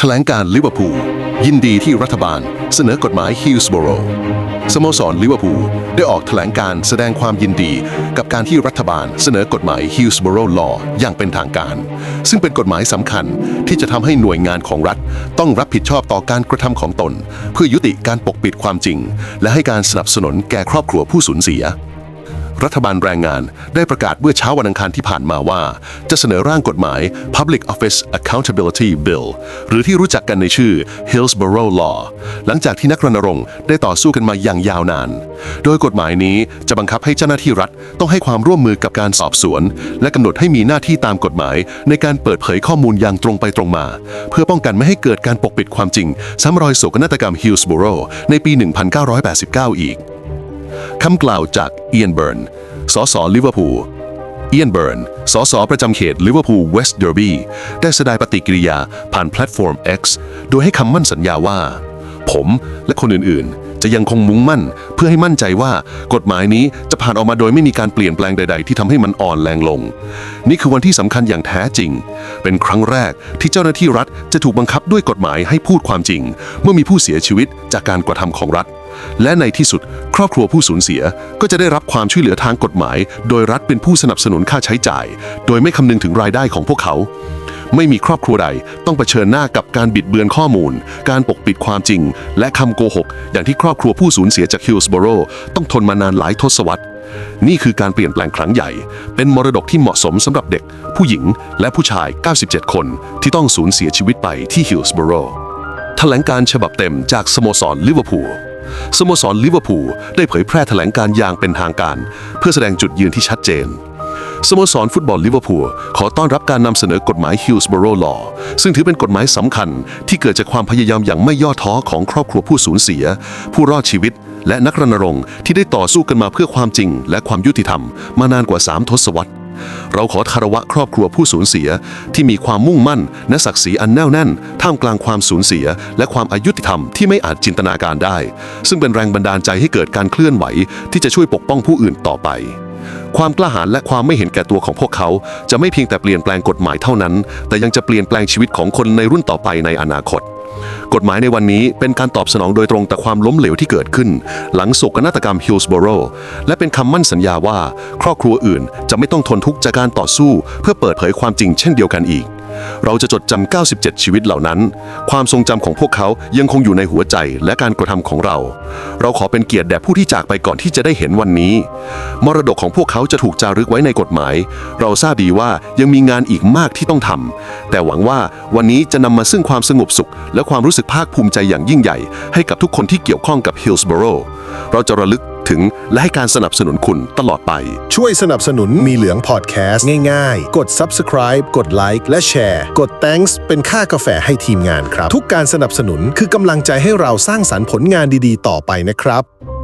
แถลงการลิเวอร์พูลยินดีที่รัฐบาลเสนอกฎหมายฮิลส์บโรสโมสรลิเวอร์พูลได้ออกแถลงการแสดงความยินดีกับการที่รัฐบาลเสนอกฎหมายฮิลส์บโรลออย่างเป็นทางการ ซึ่งเป็นกฎหมายสำคัญที่จะทำให้หน่วยงานของรัฐ ต้องรับผิดชอบต่อการกระทำของตน เพื่อยุติการปกปิดความจริง และให้การสนับสนุนแก่ครอบครัวผู้สูญเสีย รัฐบาลแรงงานได้ประกาศเมื่อเช้าวันอังคารที่ผ่านมาว่า จะเสนอร่างกฎหมาย Public Office Accountability Bill หรือที่รู้จักกันในชื่อ Hillsborough Law หลังจากที่นักรณรงค์ได้ต่อสู้กันมาอย่างยาวนาน โดยกฎหมายนี้จะบังคับให้เจ้าหน้าที่รัฐต้องให้ความร่วมมือกับการสอบสวน และกำหนดให้มีหน้าที่ตามกฎหมาย ในการเปิดเผยข้อมูลอย่างตรงไปตรงมา เพื่อป้องกันไม่ให้เกิดการปกปิดความจริงซ้ำรอยโศกนาฏกรรม Hillsborough ในปี 1989 อีก คำกล่าวจากเอียนเบิร์น สสลิเวอร์พูล เอียนเบิร์น สสประจำเขตลิเวอร์พูลเวสต์เดอร์บีได้แสดงปฏิกิริยาผ่านแพลตฟอร์ม X โดยให้คำมั่นสัญญาว่า ผมและคนอื่นๆ จะยังคงมุ่งมั่นเพื่อให้มั่นใจว่ากฎหมายนี้จะผ่านออกมาโดยไม่มีการเปลี่ยนแปลงใด ๆ ที่ทำให้มันอ่อนแรงลง นี่คือวันที่สำคัญอย่างแท้จริง เป็นครั้งแรกที่เจ้าหน้าที่รัฐจะถูกบังคับด้วยกฎหมายให้พูดความจริง เมื่อมีผู้เสียชีวิตจากการกระทำของรัฐ และในที่สุด ครอบครัวผู้สูญเสียก็จะได้รับความช่วยเหลือทางกฎหมาย โดยรัฐเป็นผู้สนับสนุนค่าใช้จ่าย โดยไม่คำนึงถึงรายได้ของพวกเขา ไม่มีครอบครัวใดต้องเผชิญหน้ากับการบิดเบือนข้อมูล การปกปิดความจริง และคำโกหก อย่างที่ครอบครัวผู้สูญเสียจากฮิลส์บโรต้องทนมานานหลายทศวรรษนี่คือการเปลี่ยนแปลงครั้งใหญ่ เป็นมรดกที่เหมาะสมสำหรับเด็ก ผู้หญิงและผู้ชาย 97 คน ที่ต้องสูญเสียชีวิตไปที่ฮิลส์บโรแถลงการฉบับเต็มจากสโมสรลิเวอร์พูล สโมสรลิเวอร์พูลได้เผยแพร่แถลงการอย่างเป็นทางการ เพื่อแสดงจุดยืนที่ชัดเจน สโมสรฟุตบอลลิเวอร์พูลขอต้อนรับการนำเสนอกฎหมาย Hillsborough Law ซึ่งถือเป็นกฎหมายสำคัญ ที่เกิดจากความพยายามอย่างไม่ย่อท้อของครอบครัวผู้สูญเสีย ผู้รอดชีวิต และนักรณรงค์ที่ได้ต่อสู้กันมาเพื่อความจริง และความยุติธรรมมานานกว่า 3 ทศวรรษ เราขอคารวะครอบครัวผู้สูญเสียที่มีความมุ่งมั่นและศักดิ์ศรีอันแน่วแน่น ท่ามกลางความสูญเสีย และความอายุติธรรมที่ไม่อาจจินตนาการได้ ซึ่งเป็นแรงบันดาลใจให้เกิดการเคลื่อนไหว ที่จะช่วยปกป้องผู้อื่นต่อไป ความกล้าหาญและความไม่เห็นแก่ตัวของพวกเขา จะไม่เพียงแต่เปลี่ยนแปลงกฎหมายเท่านั้น แต่ยังจะเปลี่ยนแปลงชีวิตของคนในรุ่นต่อไปในอนาคต กฎหมายในวันนี้เป็นการตอบสนองโดยตรงต่อความล้มเหลวที่เกิดขึ้น หลังโศกนาฏกรรมฮิลส์บโรและเป็นคำมั่นสัญญาว่า ครอบครัวอื่นจะไม่ต้องทนทุกข์จากการต่อสู้ เพื่อเปิดเผยความจริงเช่นเดียวกันอีก เราจะจดจำ 97 ชีวิตเหล่านั้น ความทรงจำของพวกเขายังคงอยู่ในหัวใจและการกระทำของเรา เราขอเป็นเกียรติแด่ผู้ที่จากไปก่อนที่จะได้เห็นวันนี้ มรดกของพวกเขาจะถูกจารึกไว้ในกฎหมาย เราทราบดีว่ายังมีงานอีกมากที่ต้องทำแต่หวังว่าวันนี้จะนำมาซึ่งความสงบสุข และความรู้สึกภาคภูมิใจอย่างยิ่งใหญ่ ให้กับทุกคนที่เกี่ยวข้องกับ Hillsboro เราจะระลึก ถึง และให้การสนับสนุนคุณตลอดไป ช่วยสนับสนุนมีเหลืองพอดแคสต์ง่ายๆ กด subscribe กดไลค์และแชร์กด thanks เป็นค่ากาแฟให้ทีมงานครับ ทุกการสนับสนุนคือกำลังใจให้เราสร้างสรรค์ผลงานดีๆ ต่อไปนะครับ